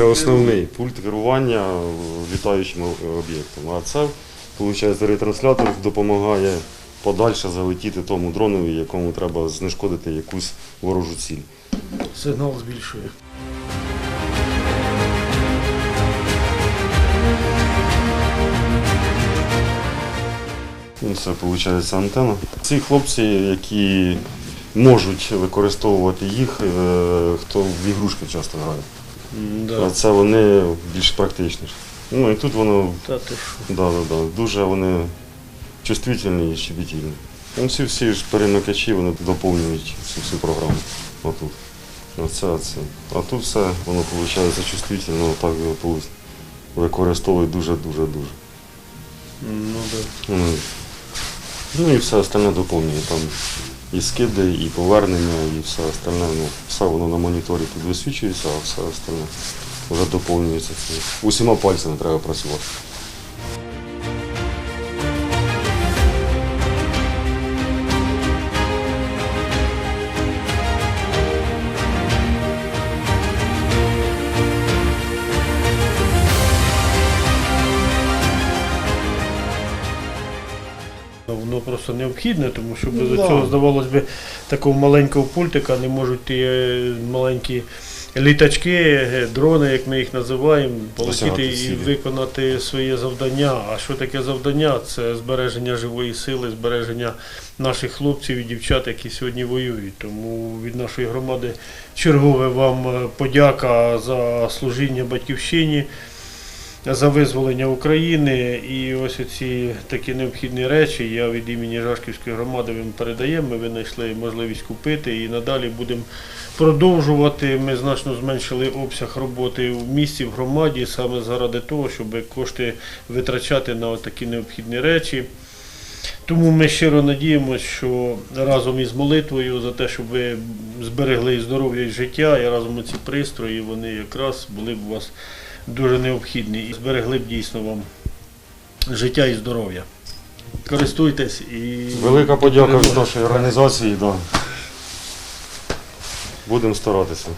Це основний пульт керування літаючим об'єктом. А це, виходить, ретранслятор допомагає подальше залетіти тому дронові, якому треба знешкодити якусь ворожу ціль. Сигнал збільшує. Ну, Це виходить антенна. Ці хлопці, які можуть використовувати їх, е, хто в ігрушки часто грає. Да. А це вони більш практичніші. Ну і тут воно Та ти що? да, да, да, дуже вони чувствительні і щебетільні. Ну, всі, всі ж перемикачі вони доповнюють всю, всю програму. Отут. Оце, оце. А тут все, воно виходить чувствительно, так використовують дуже-дуже дуже. Ну да. Ну, Ну і все остальне доповнює. Там і скиди, і повернення, і все остальне. Ну, все воно на моніторі тут висвічується, а все остальне вже доповнюється. Усіма пальцями треба працювати. Воно просто необхідне, тому що без Ну, да. цього, здавалось би, такого маленького пультика не можуть ті е, маленькі літачки, е, дрони, як ми їх називаємо, полетіти і виконати своє завдання. А що таке завдання? Це збереження живої сили, збереження наших хлопців і дівчат, які сьогодні воюють. Тому від нашої громади чергове вам е, подяка за служіння батьківщині за визволення України. І ось ці такі необхідні речі я від імені Жашківської громади вам передаємо. Ми винайшли можливість купити і надалі будемо продовжувати. Ми значно зменшили обсяг роботи в місті, в громаді, саме заради того, щоб кошти витрачати на такі необхідні речі. Тому ми щиро надіємося, що разом із молитвою за те, щоб ви зберегли здоров'я і життя, і разом ці пристрої, вони якраз були б у вас дуже необхідні і зберегли б дійсно вам життя і здоров'я. Користуйтесь і Велика подяка від нашої організації. Да. Будемо старатися.